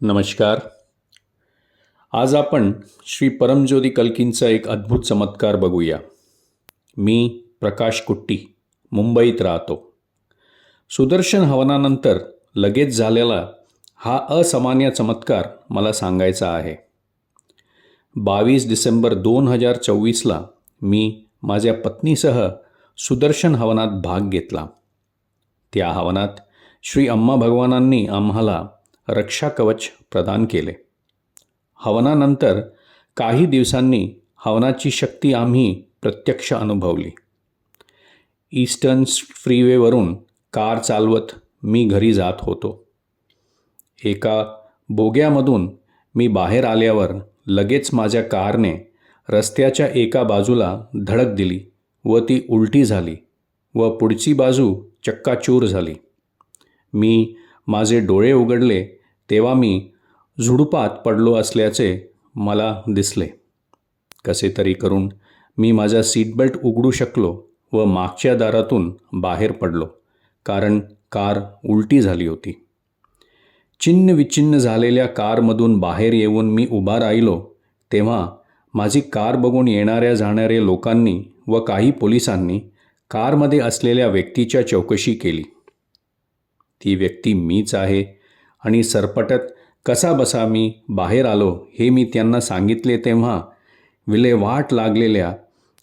नमस्कार. आज आपण श्री परमज्योती कल्कींचा एक अद्भुत चमत्कार बघूया. मी प्रकाश कुट्टी मुंबईत राहतो. सुदर्शन हवनानंतर लगेच झालेला हा असामान्य चमत्कार मला सांगायचा आहे. बावीस डिसेंबर दोन हजार चोवीसला मी माझ्या पत्नीसह सुदर्शन हवनात भाग घेतला. त्या हवनात श्री अम्मा भगवानांनी आम्हाला रक्षाकवच प्रदान केले. हवनानंतर काही दिवसांनी हवनाची शक्ती आम्ही प्रत्यक्ष अनुभवली. ईस्टर्न फ्रीवेवरून कार चालवत मी घरी जात होतो. एका बोग्यामधून मी बाहेर आल्यावर लगेच माझ्या कारने रस्त्याच्या एका बाजूला धडक दिली व ती उलटी झाली व पुढची बाजू चक्काचूर झाली. मी माझे डोळे उघडले तेव्हा मी झुडुपात पडलो असल्याचे मला दिसले. कसे तरी करून मी माझा सीटबेल्ट उघडू शकलो व मागच्या दारातून बाहेर पडलो कारण कार उलटी झाली होती. चिन्न विचिन्न झालेल्या कारमधून बाहेर येऊन मी उभा राहिलो तेव्हा माझी कार बघून येणाऱ्या जाणाऱ्या लोकांनी व काही पोलिसांनी कारमध्ये असलेल्या व्यक्तीच्या चौकशी केली. ती व्यक्ती मीच आहे आणि सरपटत कसा बसा मी? बाहेर आलो. हे मी त्यांना सांगितले तेव्हा विल्हेवाट लागलेल्या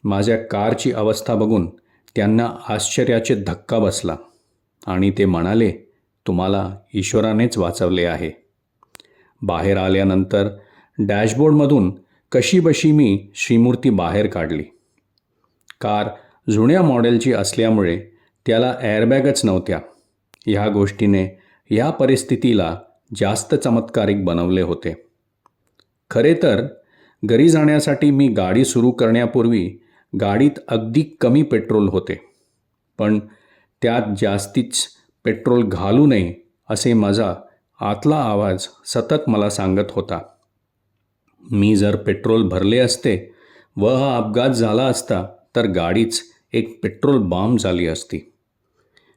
माझ्या कारची अवस्था बघून त्यांना आश्चर्याचे धक्का बसला आणि ते म्हणाले तुम्हाला ईश्वरानेच वाचवले आहे. बाहेर आल्यानंतर डॅशबोर्डमधून कशीबशी मी श्रीमूर्ती बाहेर काढली. कार जुन्या मॉडेलची असल्यामुळे त्याला एअरबॅगच नव्हत्या. ह्या गोष्टीने या परिस्थितीला जास्त चमत्कारिक बनवले होते. खरे तर घरी जाण्यासाठी मी गाडी सुरू करण्यापूर्वी गाडीत अगदी कमी पेट्रोल होते. पण त्यात जास्तीच पेट्रोल घालू नये असे माझा आतला आवाज सतत मला सांगत होता. मी जर पेट्रोल भरले असते व हा अपघात झाला असता तर गाडीच एक पेट्रोल बॉम्ब झाली असती.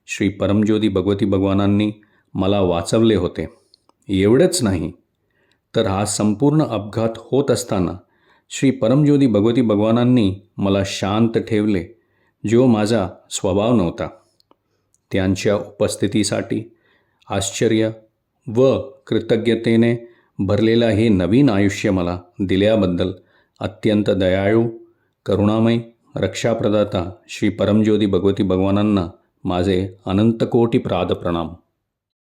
श्री परमज्योती भगवती भगवानांनी मला वाचवले होते. एवढंच नाही तर हा संपूर्ण अपघात होत असताना श्री परमज्योती भगवती भगवानांनी मला शांत ठेवले जो माझा स्वभाव नव्हता. त्यांच्या उपस्थितीसाठी आश्चर्य व कृतज्ञतेने भरलेला हे नवीन आयुष्य मला दिल्याबद्दल अत्यंत दयाळू करुणामय रक्षाप्रदाता श्री परमज्योती भगवती भगवानांना माझे अनंतकोटी प्राद प्रणाम